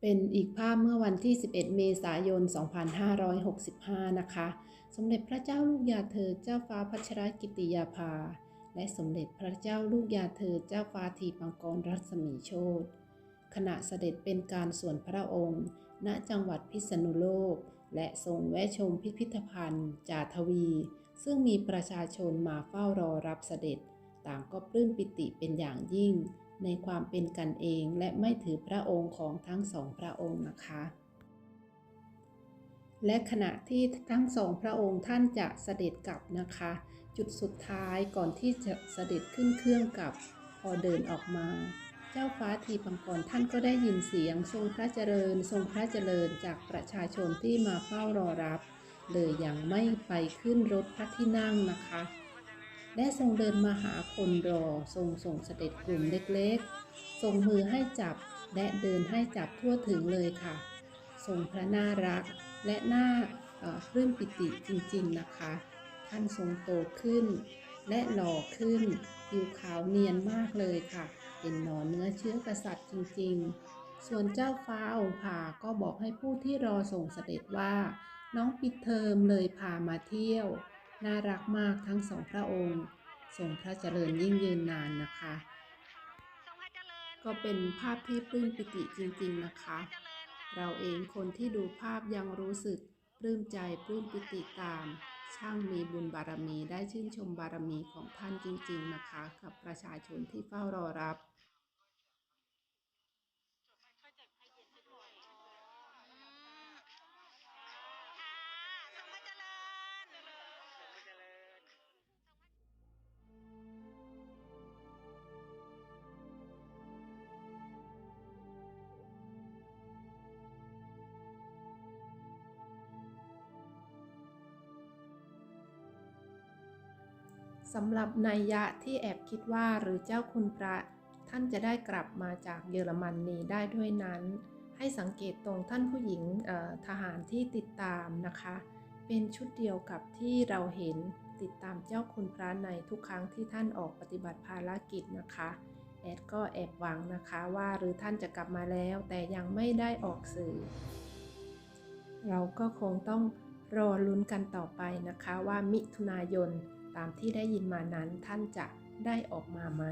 เป็นอีกภาพเมื่อวันที่ 11 เมษายน 2565 นะคะ สมเด็จพระเจ้าลูกยาเธอเจ้าฟ้าพัชรกิติยาภา และสมเด็จพระเจ้าลูกยาเธอเจ้าฟ้าทีปังกรรัศมีโชตขณะเสด็จเป็นการส่วนพระองค์ ณ จังหวัดพิษณุโลก และทรงแวะชมพิพิธภัณฑ์จาทวี ซึ่งมีประชาชนมาเฝ้ารอรับเสด็จ ต่างก็ปลื้มปิติเป็นอย่างยิ่ง ในความเป็นกันเองและไม่ถือพระองค์ของทั้งสองพระองค์นะคะ และขณะที่ทั้งสองพระองค์ท่านจะเสด็จกลับนะคะ จุดสุดท้ายก่อนที่จะเสด็จขึ้นเครื่องกลับ พอเดินออกมา เจ้าฟ้าทีปังกรท่านก็ได้ยินเสียงทรงพระเจริญ ทรงพระเจริญจากประชาชนที่มาเฝ้ารอรับ เลยยังไม่ไปขึ้นรถพระที่นั่งนะคะ และทรงเดินมาหาคนรอ ทรงส่งเสด็จกลุ่มเล็กๆส่งมือให้จับและเดินให้จับทั่วถึงเลยค่ะ ทรงพระน่ารักและน่าเอ่อปลื้มปิติจริงๆนะคะ ท่านทรงโตขึ้น และหล่อขึ้นผิวขาวเนียนมากเลยค่ะ เป็นหนอนเนื้อเชื้อกษัตริย์จริงๆ ส่วนเจ้าฟ้าองค์ผาก็บอกให้ผู้ที่รอส่งเสด็จว่า น้องปิดเทอมเลยพามาเที่ยว น่ารักมากทั้งสองพระองค์ทรงพระเจริญยิ่งยืนนานนะคะ ก็เป็นภาพที่ปลื้มปิติจริงๆนะคะ เราเองคนที่ดูภาพยังรู้สึกปลื้มใจปลื้มปิติตาม ช่างมีบุญบารมีได้ชื่นชมบารมีของท่านจริงๆนะคะ กับประชาชนที่เฝ้ารอรับ สำหรับนัยยะที่แอบคิดว่าหรือเจ้าคุณพระ ท่านจะได้กลับมาจากเยอรมนนีได้ด้วยนั้น ให้สังเกตตรงท่านผู้หญิงทหารที่ติดตามนะคะ เป็นชุดเดียวกับที่เราเห็นติดตามเจ้าคุณพระในทุกครั้งที่ท่านออกปฏิบัติภารกิจนะคะแอดก็แอบหวังนะคะว่าหรือท่านจะกลับมาแล้วแต่ยังไม่ได้ออกสื่อ เราก็คงต้องรอลุ้นกันต่อไปนะคะว่ามิถุนายนามที่ได้ยินมานั้นท่านจะได้ออกมาไหม